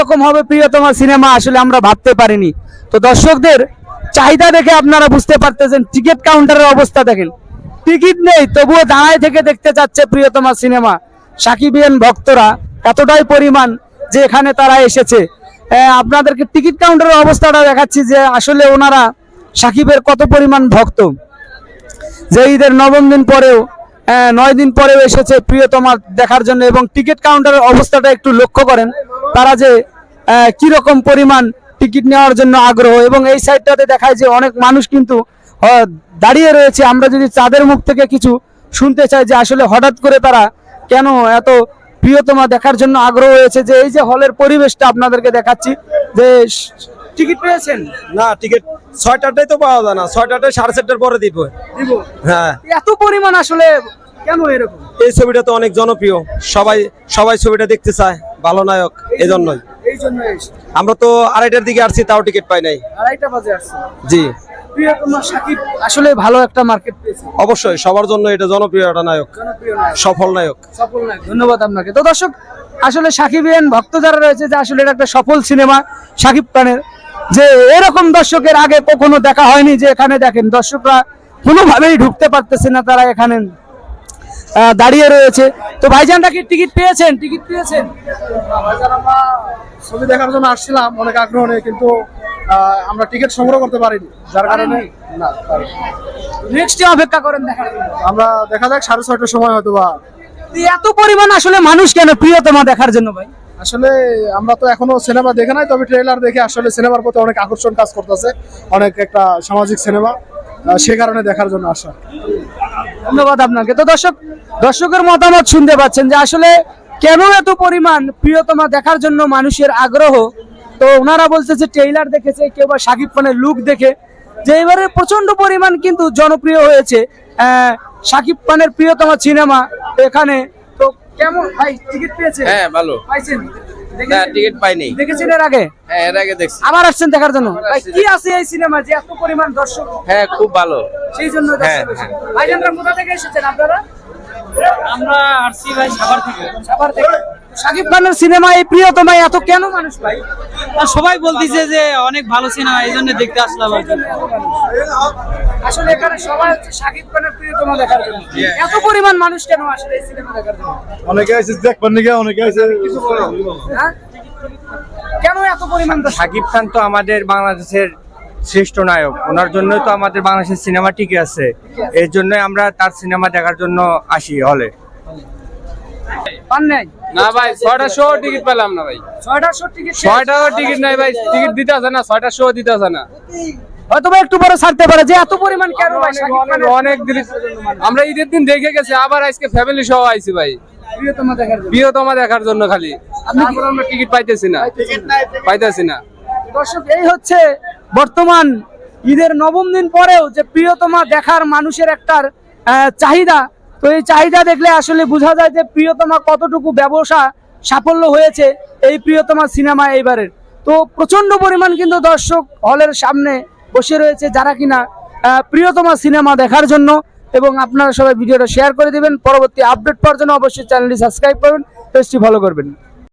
রকম হবে প্রিয়তমা সিনেমা আসলে আমরা ভাবতে পারিনি। তো দর্শকদের চাহিদা দেখে আপনারা বুঝতে পারতেছেন, টিকিট কাউন্টারের অবস্থা দেখেন। টিকিট নেই, তবুও দাঁড়ায় থেকে দেখতে যাচ্ছে প্রিয়তমা সিনেমা। সাকিবিয়ান ভক্তরা এতটাই পরিমাণ যে এখানে তারা এসেছে। আপনাদেরকে টিকিট কাউন্টারের অবস্থাটা দেখাচ্ছি যে আসলে ওনারা সাকিবের কত পরিমাণ ভক্ত। যে ঈদের নবম দিন পরেও নয় দিন পরেও এসেছে প্রিয়তমা দেখার জন্য এবং টিকিট কাউন্টারের অবস্থাটা একটু লক্ষ্য করেন। তারা যে কীরকম পরিমাণ টিকিট নেওয়ার জন্য আগ্রহ এবং এই সাইডটাতে দেখায় যে অনেক মানুষ কিন্তু দাঁড়িয়ে রয়েছে। আমরা যদি চাঁদের মুখ থেকে কিছু শুনতে চাই যে আসলে হঠাৎ করে তারা কেন এত প্রিয়তমা দেখার জন্য আগ্রহ হয়েছে যে এই যে হলের পরিবেশটা আপনাদেরকে দেখাচ্ছি যে টিকিট পেয়েছেন? না টিকিট ছয়টাটাই তো পাওয়া যায় না। ছয়টাটাই সাড়ে চারটার পরে দিব। দিব? হ্যাঁ। এত পরিমাণ আসলে কেন এরকম? এই ছবিটা তো অনেক জনপ্রিয়। সবাই সবাই ছবিটা দেখতে চায়। ভালো নায়ক এই জন্যই। আমরা তো আড়াইটার দিকে আসছি তাও টিকিট পাই নাই। আড়াইটা বাজে আসছে। জি। আসলে ভালো একটা মার্কেট অবশ্যই সবার জন্য এটা জনপ্রিয় একটা নায়ক। সফল নায়ক। সফল নায়ক ধন্যবাদ আপনাকে। তো দর্শক আসলে সাকিবিয়ান ভক্ত যারা রয়েছে যে আসলে এটা একটা সফল সিনেমা সাকিব খানের যে এরকম দর্শকের আগে কখনো দেখা হয়নি যে এখানে দেখেন দর্শকরা কোনোভাবেই ঢুকতে পারতেছে না তারা এখানে দাঁড়িয়ে রয়েছে। তো ভাইজানটা কি টিকিট পেয়েছেন? টিকিট পেয়েছেন। ভাইজান আমরা ছবি দেখার জন্য আসছিলাম অনেক আগ্রহ নিয়ে কিন্তু আমরা টিকিট সংগ্রহ করতে পারিনি। যার কারণে না। নেক্সট অপেক্ষা করেন দেখার জন্য আমরা দেখা যাক সাড়ে ছয়টার সময় হয়তো বা এত পরিমাণ আসলে মানুষ কেন প্রিয়তমা দেখার জন্য ভাই? আসলে আমরা তো এখনও সিনেমা দেখে নাই তবে ট্রেলার দেখে আসলে সিনেমার প্রতি অনেক আকর্ষণ কাজ করতেছে অনেক একটা সামাজিক সিনেমা সে কারণে দেখার জন্য আসা। ধন্যবাদ আপনাকে। তো দর্শক দর্শকের মতামত শুনতে পাচ্ছেন যে আসলে কেন এত পরিমাণ প্রিয়তমা দেখার জন্য মানুষের আগ্রহ? তো ওনারা বলছে যে ট্রেইলার দেখেছে কেউ বা শাকিব খানের লুক দেখে যে এবারে প্রচণ্ড পরিমাণ কিন্তু জনপ্রিয় হয়েছে শাকিব খানের প্রিয়তমা সিনেমা এখানে। তো কেমন? ভাই টিকিট পেয়েছে? হ্যাঁ ভালো। পাইছেন? না টিকিট পাইনি। দেখেছেন এর আগে? হ্যাঁ এর আগে দেখছি। আবার আসছেন দেখার জন্য? ভাই কি আছে এই সিনেমা যে এত পরিমাণ দর্শক? হ্যাঁ খুব ভালো। সেই জন্য হ্যাঁ, দর্শক ভাইজানরা কোথা থেকে এসেছেন আপনারা? আমরা আসছি ভাই সাভার থেকে। সাভার থেকে। শাকিব খানের সিনেমা এই প্রিয়তমায় এত কেন মানুষ ভাই? আর সবাই বলতেছে যে অনেক ভালো সিনেমা এই জন্য দেখতে আসলাম আর আসলে এখানে সবাই হচ্ছে শাকিব খানের প্রিয়তমা দেখার জন্য। এত পরিমাণ মানুষ কেন আসলে এই সিনেমা দেখার জন্য? অনেকে আছে নাকি অনেকে আছে। হ্যাঁ? কেন এত পরিমাণ? সাকিব খান তো আমাদের বাংলাদেশের শ্রেষ্ঠ নায়ক। ওনার জন্যই তো আমাদের বাংলাদেশের সিনেমা টিকে আছে। এর জন্যই আমরা তার সিনেমা দেখার জন্য আসি হলে। না ভাই ছয়টা শো টিকিট পেলাম না ভাই। ছয়টা শো টিকিট ছয়টাও টিকিট নাই ভাই টিকিট দিতে আসে না ছয়টা শো দিতে আসে না। হয়তো একটু পরে ছাড়তে পারে যে এত পরিমাণ কেন অনেক দিন আমরা ঈদের দিন দেখে গেছি আবার আজকে ফ্যামিলি সহ আইছি ভাই। প্রিয়তমা দেখার জন্য। প্রিয়তমা দেখার জন্য খালি। আমরা টিকিট পাইতেছি না। পাইতেছি না। দর্শক এই হচ্ছে বর্তমান ঈদের নবম দিন পরেও যে প্রিয়তমা দেখার মানুষের একটা চাহিদা, তো এই চাহিদা দেখলে আসলে বোঝা যায় যে প্রিয়তমা কতটুকু ব্যবসা সাফল্য হয়েছে এই প্রিয়তমা সিনেমা এইবারের। তো প্রচণ্ড পরিমাণ কিন্তু দর্শক হলের সামনে বসে রয়েছে যারা কিনা প্রিয়তমা সিনেমা দেখার জন্য এবং আপনারা সবাই ভিডিওটা শেয়ার করে দেবেন। পরবর্তী আপডেট পাওয়ার জন্য অবশ্যই চ্যানেলটি সাবস্ক্রাইব করবেন পেজটি ফলো করবেন।